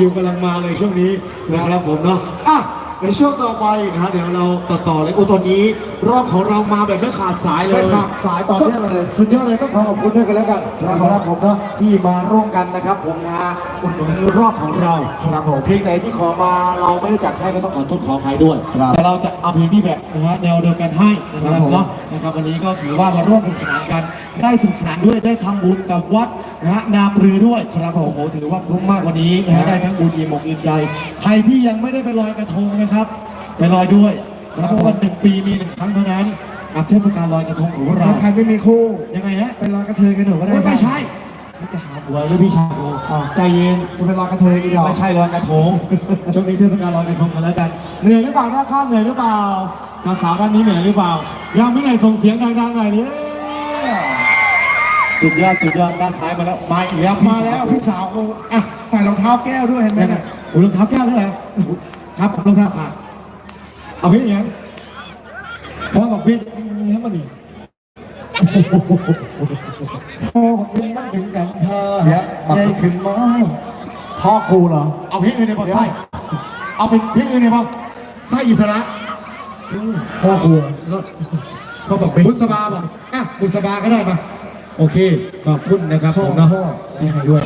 เลยสุดยอดเลยคิวกำลังมาเลยช่วงนี้นะครับผมเนาะ ในช่วงต่อไปนะฮะเดี๋ยวเราต่อต่อเลยโอ้ตอนนี้รอบของเรามาแบบไม่ขาดสายเลยไม่ขาดสายต่อเนื่องเลยสุดยอดเลยต้องขอขอบคุณด้วยกันแล้วกันนะครับผมเนาะที่มาร่วมกันนะครับ ผมนะฮะอุดหนุนรอบของเราครับผมเพลงไหนที่ขอมาเราไม่ได้จัดให้ก็ต้องขอโทษขออภัยด้วยครับแต่เราจะเอาเพลงที่แบบนะฮะแนวเดียวกันให้นะคครัรับบผมเนาะนะครับวันนี้ก็ถือว่ามาร่วมสนุกสนานกันได้สนุกสนานด้วยได้ทำบุญกับวัดนะฮะนาปรือด้วยครับผมโอ้โหถือว่าคุ้มมากวันนี้นะฮะได้ทั้งบุญอิ่มอกอิ่มใจ ใครที่ยังไม่ได้ไปลอยกระทงนะครับ ไปลอยด้วยครับเพราะว่าหนึ่งปีมีหนึ่งครั้งเท่านั้นกับเทศกาลลอยกระทงของเราถ้าใครไม่มีคู่ยังไงฮะไปลอยกระเทยกันหนูก็ได้ไม่ไม่ใช่ไม่จะหาหวยเลยพี่ชายโอ้อ้าวใจเย็นจะไปลอยกระเทยอีดอกไม่ใช่ลอยกระทงช่วงนี้เทศกาลลอยกระทงกันแล้วกันเหนื่อยหรือเปล่าหน้าข้างเหนื่อยหรือเปล่าสาวๆด้านนี้เหนื่อยหรือเปล่า ยังไม่เหนื่อยส่งเสียงดังๆหน่อยเนี่ยสุดยอดสุดยอดด้านซ้ายมาแล้วมาอีกแล้วมาแล้วพี่สาวกูอะใส่รองเท้าแก้วด้วยเห็นไหมแม่เนี่ยอุ้ยรองเท้าแก้วด้วยเหรอ ครับรองเท้าขาดเอาพี่อย่างนี้พอบอกพี่ให้มันนี่พอบอกพี่มันถึงกันเธอเดี๋ยวใหญ่ขึ้นมาพ่อกูเหรอ เอาเพลงอื่นในบอไส้เอาเป็นเพลงอื่นในบอไส้อิสระพ่อกูรถเขาบอกเป็นบุษบาบอกอะบุษบาก็ได้มาโอเค ขอบคุณนะครับผมเนาะที่ให้ด้วย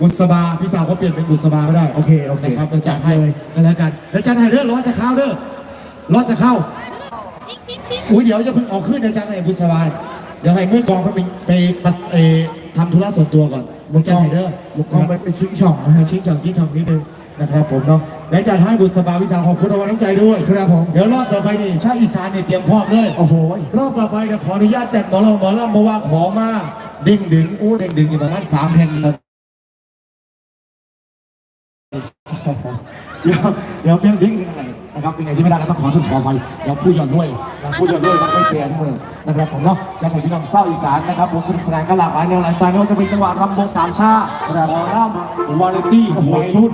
บุษบาพี่สาวเขาเปลี่ยนเป็นบุษบาก็ได้โอเคโอเคนะครับเดี๋ยวจัดให้เลยก็แล้วกันเดี๋ยวจัดให้เด้อร้อยจะเข้าเด้อร้อยจะเข้าอุ้ยเดี๋ยวจะเพิ่งเอาขึ้นเดี๋ยวจัดให้บุษบาเดี๋ยวให้มือกองเขาไปไปไปเอ่อทำธุระส่วนตัวก่อนมือจัดให้เด้อบุกกองไปไปชิ้งช่องนะให้ฮะชิ้นช่องชิ้นช่องนิดนึงนะครับผมเนาะและจัดให้บุษบาพิธาขอบคุณรางวัลน้ำใจด้วยครับผมเดี๋ยวรอบต่อไปนี่ชาติอีสานนี่เตรียมพร้อมเลยโอ้โหรอบต่อไปเดี๋ยวขออนุญาตจัดหมอลำหมอลำมาว่าขอมาเด้งดึงโอ้เด้งดึงนี่ประมาณสามแผ่นครับ เดี๋ยวเดี๋ยวเพียงดิ้งนี่ให้ นะครับเป็นไงที่ไม่ได้ก็ต้องขอโทษขอไปเดี๋ยวผู้หย่อนด้วยนะผู้หย่อนด้วยมันไม่เสียทุกมือนะครับผมเนาะจะให้พี่น้องเศร้าอีสานนะครับผมสนุกสนานกันหลากหลายแนวหลายสไตล์ไม่ว่าจะเป็นจังหวะรำวงสามชาติหมอลำวาไรตี้หัวชุด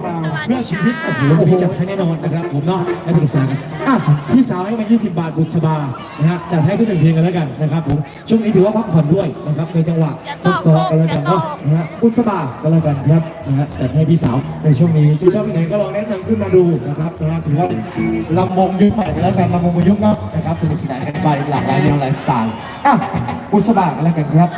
เพื่อชีวิตโอ้โหวันนี้จัดให้แน่นอนนะครับผมเนาะและสนุกสนานกันอะพี่สาวให้มา 20 บาทบุษบานะฮะจัดให้ทุกหนึ่งเพลงกันแล้วกันนะครับผมช่วงนี้ถือว่าพักผ่อนด้วยนะครับในจังหวะซอฟๆกันแล้วกันเนาะนะฮะบุษบาก็แล้วกันครับนะฮะจัดให้พี่สาวในช่วงนี้ชื่นชอบที่ไหนก็ลองแนะนำขึ้นมาดูนะครับนะฮะถือว่าลำวงยุคใหม่กันแล้วกันลำวงยุกต์เนาะนะครับสนุกสนานกันไปหลากหลายแนวหลายสไตล์อะอุสบากันแล้วกันครับ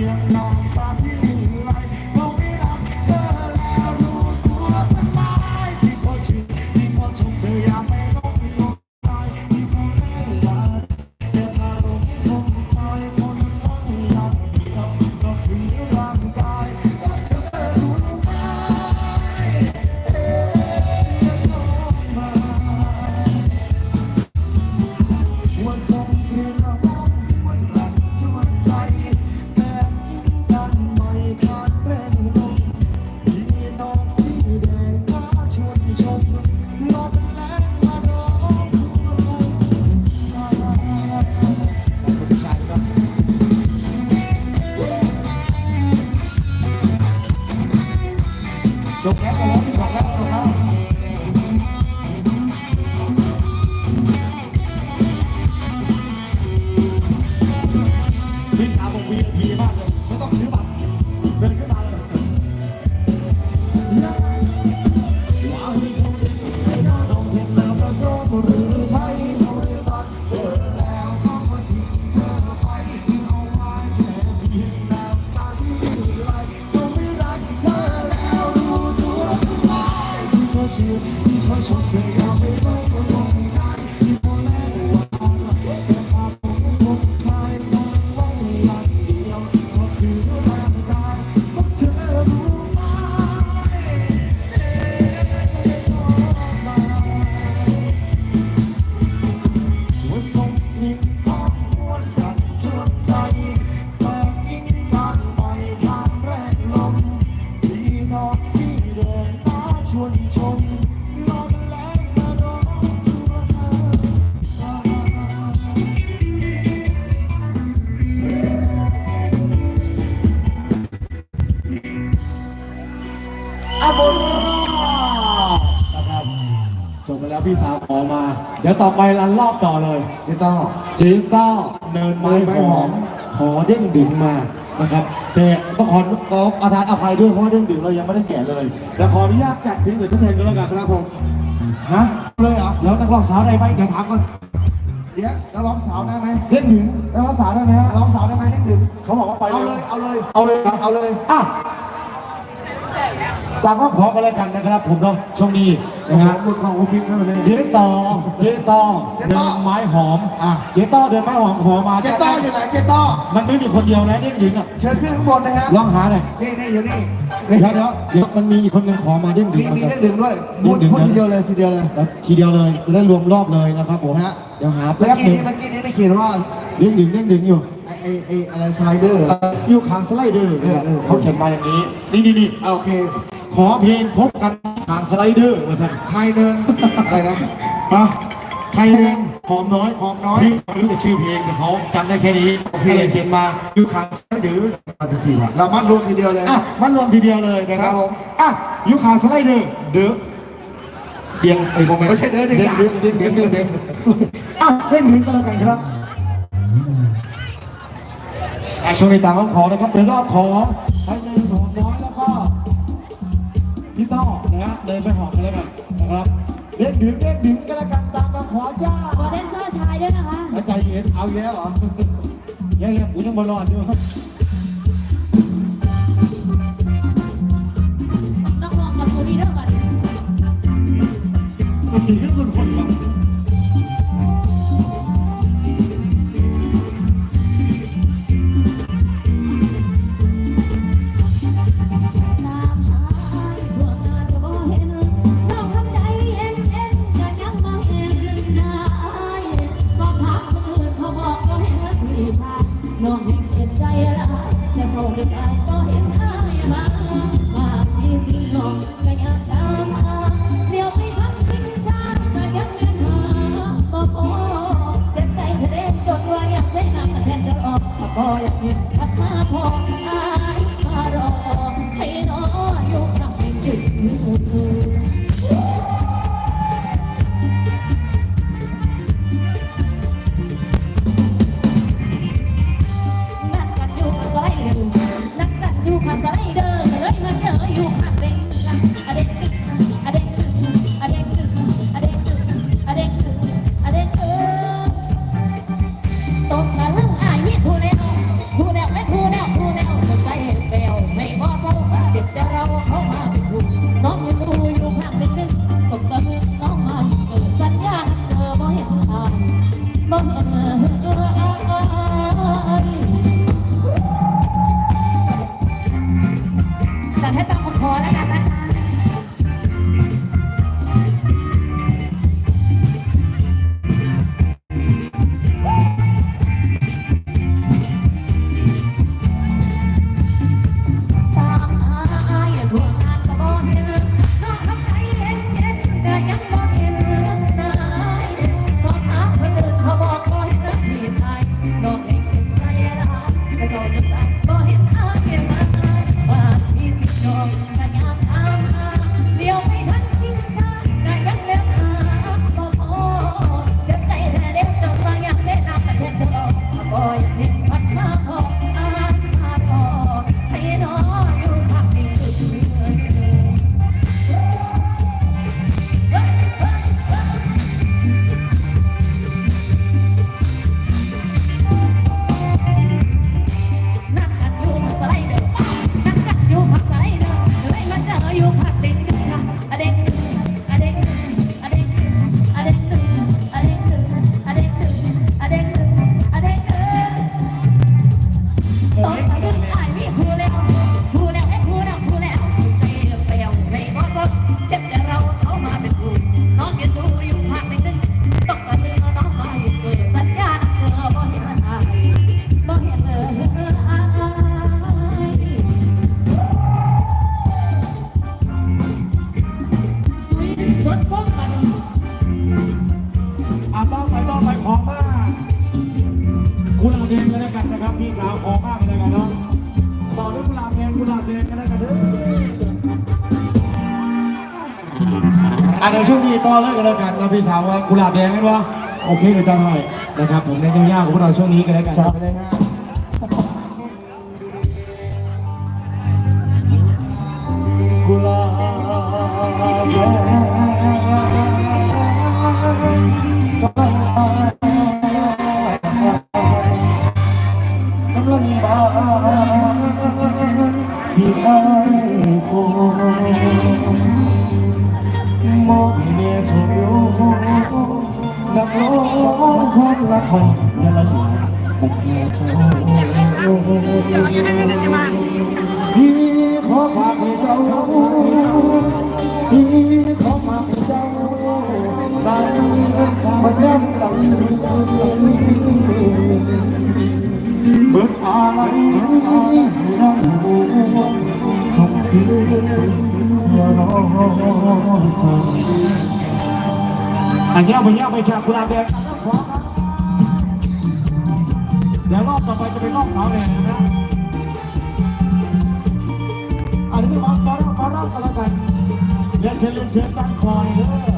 จ แล้วพี่สาวขอมา เดี๋ยวต่อไปรันรอบต่อเลยเจ๊ต้อเจ๊ต้าเนินไม้หอมขอเด้งดึงมานะครับ แต่ต้องขอขออาทานอภัยด้วยเพราะว่าเด้งดึงเรายังไม่ได้แกะเลยแล้วขออนุญาตจัดทิ้งหรือทดแทนกันแล้วกันครับผมฮะเลยเหรอเดี๋ยวนักร้องสาวได้ไหมเดี๋ยวถามก่อนเดี๋ยวนักร้องสาวได้ไหมเด้งดึงนักร้องสาวได้ไหมฮะนักร้องสาวได้ไหมเล่นดึกเขาบอกว่าไปเอาเลยเอาเลยเอาเลยครับเอาเลยอะ ตามก็ขอกันแล้วกันนะครับผมเนาะช่วงนี้นะฮะหลุดของอูฟิล์มเข้ามาเลยเจ๊ต่อเจ๊ต่อเจ๊เดิต่อนไม้หอมอะเจ๊ต่อเดินไม้หอมขอมาเจ๊ต้ออยู่ไหนเจ๊ต้อมันไม่มีคนเดียวนะเด้งดึงอะเชิญขึ้นข้างบนนะฮะลองหาหน่อยนี่นี่อยู่นี่เดี๋ยวเดี๋ยวเดี๋ยวมันมีอีกคนหนึ่งขอมาเด้งดึมีงมีนะคได้รับดึงด้วยพูดดึงพูดนะทีเดียวเลยทีเดียวเลยแล้วทีเดียวเลยจะได้รวมรอบเลยนะครับผมฮะเดี๋ยวหาเมื่อแป๊บกี้หนึงนี้เมื่อกี้นี้ได้เขียนว่าเด้งดึงเด้งดึงอยู่ไอ้ไอ้ไอ้อะไรสไลเดอร์อยู่ข้างสไลเดอร์เออเออเขาเขียนมาอย่างนี้นี่นี่นี่โอเค ขอเพลงพบกันทางสไลเดอร์มาสั่นไทยเดิน อะไรนะฮะไทยเดินหอมน้อยหอมน้อยเพลงเขาไม่รู้จักชื่อเพลงแต่เขาจำได้แค่นี้โอเคก็เลยเขียนมาอยู่ข้างสไลเดอร์มาถึงสี่วันเรามัดรวมทีเดียวเลยอะมันรวมทีเดียวเลยนะครัครับบผมอะอยู่ข้างสไลเดอร์เด้อเดียงไอ้โมเมนต์ไม่ใช่เด้อเด้อเด้งดึงเด้งดึงเด้งดึงอะเด้งดึงก็แล้วกันครับอะช่วงนี้ตามคำขอนะครับเป็นรอบของไทยเดินหอมน้อยแล้วก็ พี่ต้อนะฮะเดินไปหอมกันแล้วกันนะครับเด็กดึงเด็กดึงกันแล้วกันตามมาขอจ้าขอแดนเซอร์ชายด้วยนะคะแล้วใจเย็นเอาอีกแล้วเหรอยังยังกูยังบอลอดอยู่ต้องลองกับโซดีเดอร์ก่อนมันตีกันคนคนละ ต่อเลยก็แล้วกันนะพี่สาวว่ากุหลาบแดงกันวะโอเคเดี๋ยวจะให้นะครับผมในยาวๆของพวกเราช่วงนี้ก็นแล้วกันไปเลยฮะ mà đem cầm bước a lại đang buông không khí nó anh em mình nhau bây giờ cũng làm đẹp. เดี๋ยวรอบต่อไปจะเป็นรอบสาวแหล่นะอันนี้ก็มาแล้วมาแล้วกันแล้วเชิญเชิญตั้งคอยเด้อ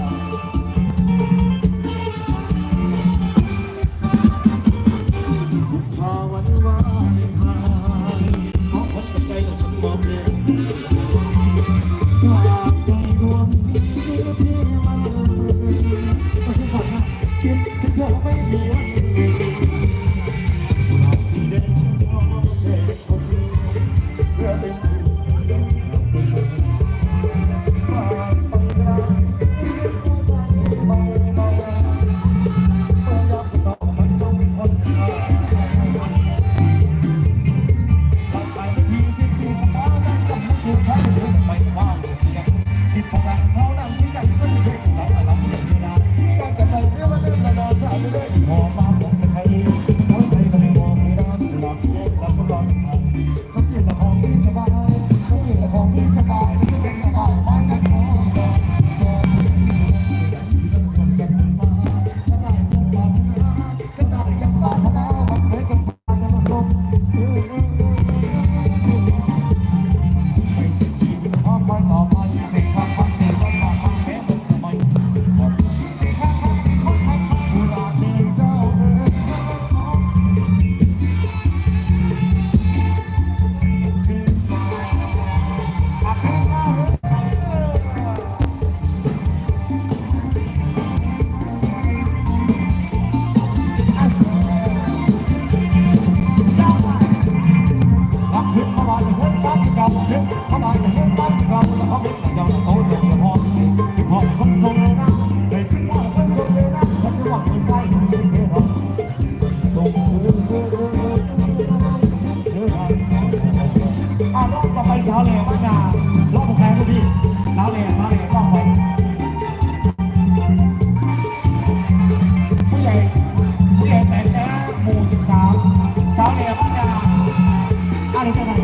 dejará.